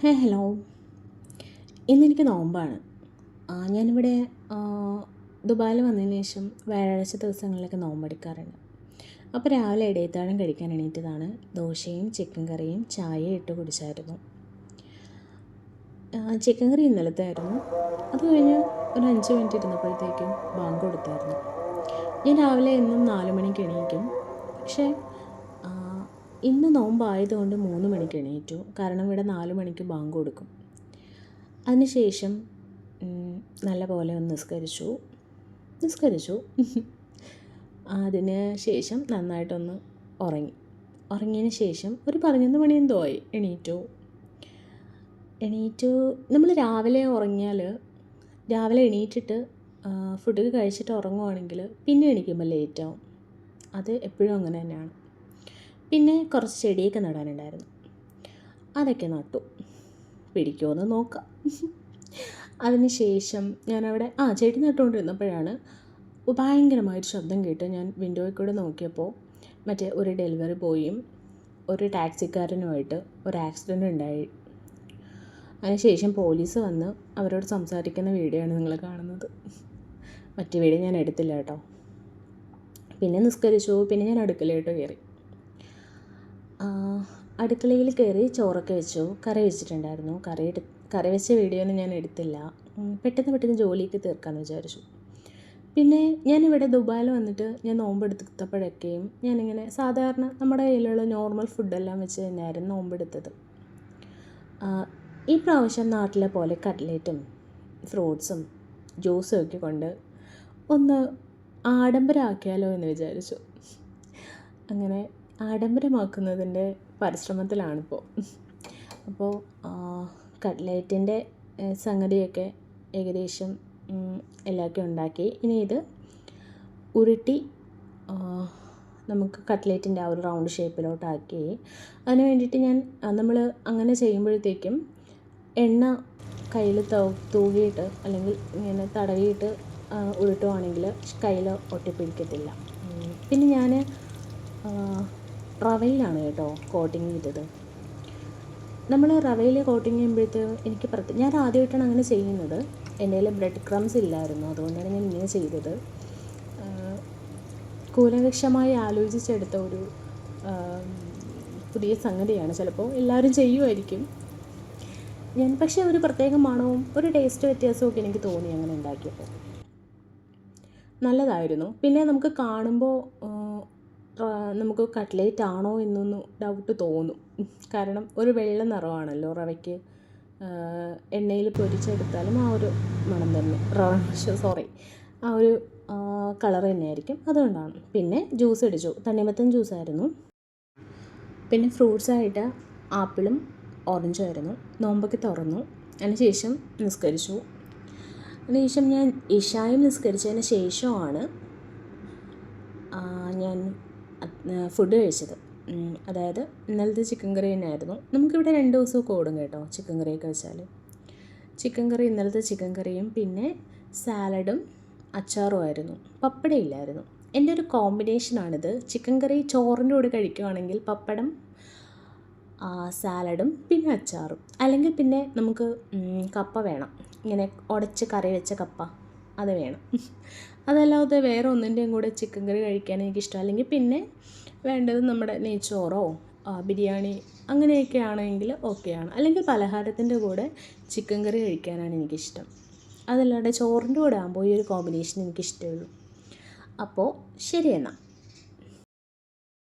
ഹേ hello. ഇന്നെനിക്ക് നോമ്പാണ്. ഞാനിവിടെ ദുബായിൽ വന്നതിന് ശേഷം വ്യാഴാഴ്ച ദിവസങ്ങളിലൊക്കെ നോമ്പെടുക്കാറുണ്ട്. അപ്പോൾ രാവിലെ ഇടയത്താഴം കഴിക്കാൻ എണീറ്റതാണ്. ദോശയും ചിക്കൻ കറിയും ചായയും ഇട്ട് കുടിച്ചായിരുന്നു. ചിക്കൻ കറി ഇന്നലത്തെ ആയിരുന്നു അത് കഴിഞ്ഞ് ഒരു അഞ്ച് മിനിറ്റ് ഇരുന്നപ്പോഴത്തേക്കും ബാങ്ക് കൊടുത്തായിരുന്നു. ഞാൻ രാവിലെ എന്നും നാല് മണിക്ക് എണീക്കും. പക്ഷേ ഇന്ന് നോമ്പായതുകൊണ്ട് മൂന്ന് മണിക്ക് എണീറ്റു. കാരണം ഇവിടെ നാല് മണിക്ക് ബാങ്ക് കൊടുക്കും. അതിനുശേഷം നല്ല പോലെ ഒന്ന് നിസ്കരിച്ചു. നിസ്കരിച്ചു. അതിന് ശേഷം നന്നായിട്ടൊന്ന് ഉറങ്ങി. ഉറങ്ങിയതിന് ശേഷം ഒരു പതിനൊന്ന് മണി എന്തോ ആയി. എണീറ്റു. എണീറ്റു. നമ്മൾ രാവിലെ ഉറങ്ങിയാൽ രാവിലെ എണീറ്റിട്ട് ഫുഡ് കഴിച്ചിട്ട് ഉറങ്ങുവാണെങ്കിൽ പിന്നെ എണീക്കുമ്പോൾ ലേറ്റാവും അത് എപ്പോഴും അങ്ങനെ തന്നെയാണ്. പിന്നെ കുറച്ച് ചെടിയൊക്കെ നടാനുണ്ടായിരുന്നു. അതൊക്കെ നട്ടു. പിടിക്കുമോയെന്ന് നോക്കാം. അതിന് ശേഷം ഞാനവിടെ ആ ചെടി നട്ടുകൊണ്ടിരുന്നപ്പോഴാണ് ഭയങ്കരമായൊരു ശബ്ദം കേട്ട് ഞാൻ വിൻഡോയിൽ കൂടെ നോക്കിയപ്പോൾ മറ്റേ ഒരു ഡെലിവറി ബോയും ഒരു ടാക്സിക്കാരനുമായിട്ട് ഒരു ആക്സിഡന്റ് ഉണ്ടായി. അതിനുശേഷം പോലീസ് വന്ന് അവരോട് സംസാരിക്കുന്ന വീഡിയോ ആണ് നിങ്ങൾ കാണുന്നത്. മറ്റേ വീഡിയോ ഞാൻ എടുത്തില്ല കേട്ടോ. പിന്നെ നിസ്കരിച്ചു പിന്നെ ഞാൻ അടുക്കളയോട്ട് കയറി. അടുക്കളയിൽ കയറി ചോറൊക്കെ വെച്ചു. കറി വെച്ചിട്ടുണ്ടായിരുന്നു. കറി എടു കറി വെച്ച വീഡിയോ ഞാൻ എടുത്തില്ല. പെട്ടെന്ന് പെട്ടെന്ന് ജോലിയൊക്കെ തീർക്കാമെന്ന് വിചാരിച്ചു. പിന്നെ ഞാനിവിടെ ദുബായിൽ വന്നിട്ട് ഞാൻ നോമ്പെടുത്തപ്പോഴൊക്കെയും ഞാനിങ്ങനെ സാധാരണ നമ്മുടെ കയ്യിലുള്ള നോർമൽ ഫുഡെല്ലാം വെച്ച് തന്നെയായിരുന്നു നോമ്പെടുത്തത് ഈ പ്രാവശ്യം നാട്ടിലെ പോലെ കട്ട്ലേറ്റും ഫ്രൂട്ട്സും ജ്യൂസും ഒക്കെ കൊണ്ട് ഒന്ന് ആഡംബരമാക്കിയാലോ എന്ന് വിചാരിച്ചു. അങ്ങനെ ആഡംബരമാക്കുന്നതിന്റെ പരിശ്രമത്തിലാണിപ്പോൾ. അപ്പോൾ കട്ട്ലേറ്റിന്റെ സംഗതിയൊക്കെ ഏകദേശം ഉം, എല്ലാമൊക്കെ ഉണ്ടാക്കി. ഇനി ഇത് ഉരുട്ടി നമുക്ക് കട്ട്ലേറ്റിന്റെ ആ ഒരു റൗണ്ട് ഷേപ്പിലോട്ടാക്കി. അതിന് വേണ്ടിയിട്ട് ഞാൻ നമ്മൾ അങ്ങനെ ചെയ്യുമ്പോഴത്തേക്കും എണ്ണ കയ്യിൽ തൂകിയിട്ട് അല്ലെങ്കിൽ ഇങ്ങനെ തടവിയിട്ട് ഉരുട്ടുവാണെങ്കിൽ കയ്യിൽ ഒട്ടിപ്പിടിക്കത്തില്ല. പിന്നെ ഞാൻ റവയിലാണ് കേട്ടോ കോട്ടിങ് ചെയ്തത്. നമ്മൾ റവയിൽ കോട്ടിങ് ചെയ്യുമ്പോഴത്തെ എനിക്ക് പ്രത്യേക ഞാൻ ആദ്യമായിട്ടാണ് അങ്ങനെ ചെയ്യുന്നത്. എന്റെ കയ്യിൽ ബ്രെഡ് ക്രംസ് ഇല്ലായിരുന്നു. അതുകൊണ്ടാണ് ഞാൻ ഇങ്ങനെ ചെയ്തത്. കൂലകക്ഷമായി ആലോചിച്ചെടുത്ത ഒരു പുതിയ സംഗതിയാണ്. ചിലപ്പോൾ എല്ലാവരും ചെയ്യുമായിരിക്കും. ഞാൻ പക്ഷേ ഒരു പ്രത്യേക മണവും ഒരു ടേസ്റ്റ് വ്യത്യാസവും ഒക്കെ എനിക്ക് തോന്നി അങ്ങനെ ഉണ്ടാക്കിയപ്പോൾ നല്ലതായിരുന്നു. പിന്നെ നമുക്ക് കാണുമ്പോൾ നമുക്ക് കട്ട്ലേറ്റ് ആണോ എന്നൊന്ന് ഡൗട്ട് തോന്നും. കാരണം ഒരു വെള്ള നിറമാണല്ലോ റവയ്ക്ക്. എണ്ണയിൽ പൊരിച്ചെടുത്താലും ആ ഒരു മണം തന്നെ. റവ സോറി ആ ഒരു കളർ തന്നെയായിരിക്കും. അതുകൊണ്ടാണ്. പിന്നെ ജ്യൂസ് അടിച്ചു. തണ്ണിമത്തൻ ജ്യൂസ് ആയിരുന്നു. പിന്നെ ഫ്രൂട്ട്സായിട്ട് ആപ്പിളും ഓറഞ്ചും ആയിരുന്നു. നോമ്പൊക്കെ തുറന്നു. അതിന് ശേഷം നിസ്കരിച്ചു. അതിന് ശേഷം ഞാൻ ഇഷായും നിസ്കരിച്ചതിന് ശേഷമാണ് ഞാൻ ഫുഡ് കഴിച്ചത്. അതായത് ഇന്നലത്തെ ചിക്കൻ കറി തന്നെയായിരുന്നു. നമുക്കിവിടെ രണ്ട് ദിവസമൊക്കെ ഓടും കേട്ടോ ചിക്കൻ കറിയൊക്കെ വെച്ചാൽ ചിക്കൻ കറി ഇന്നലത്തെ ചിക്കൻ കറിയും പിന്നെ സാലഡും അച്ചാറും ആയിരുന്നു. പപ്പടം ഇല്ലായിരുന്നു. എന്റെ ഒരു കോമ്പിനേഷനാണിത് ചിക്കൻ കറി ചോറിന്റെ കൂടെ കഴിക്കുകയാണെങ്കിൽ പപ്പടം സാലഡും പിന്നെ അച്ചാറും. അല്ലെങ്കിൽ പിന്നെ നമുക്ക് കപ്പ വേണം. ഇങ്ങനെ ഉടച്ച് കറി വെച്ച കപ്പ. അത് വേണം. അതല്ലാതെ വേറെ ഒന്നിന്റെയും കൂടെ ചിക്കൻ കറി കഴിക്കാൻ എനിക്കിഷ്ടം. അല്ലെങ്കിൽ പിന്നെ വേണ്ടത് നമ്മുടെ നെയ്ച്ചോറോ ബിരിയാണി അങ്ങനെയൊക്കെ ആണെങ്കിൽ ഓക്കെയാണ് അല്ലെങ്കിൽ പലഹാരത്തിന്റെ കൂടെ ചിക്കൻ കറി കഴിക്കാനാണ് എനിക്കിഷ്ടം. അതല്ലാതെ ചോറിന്റെ കൂടെ ആകുമ്പോൾ ഈ ഒരു കോമ്പിനേഷൻ എനിക്കിഷ്ടമുള്ളൂ അപ്പോൾ ശരി എന്നാൽ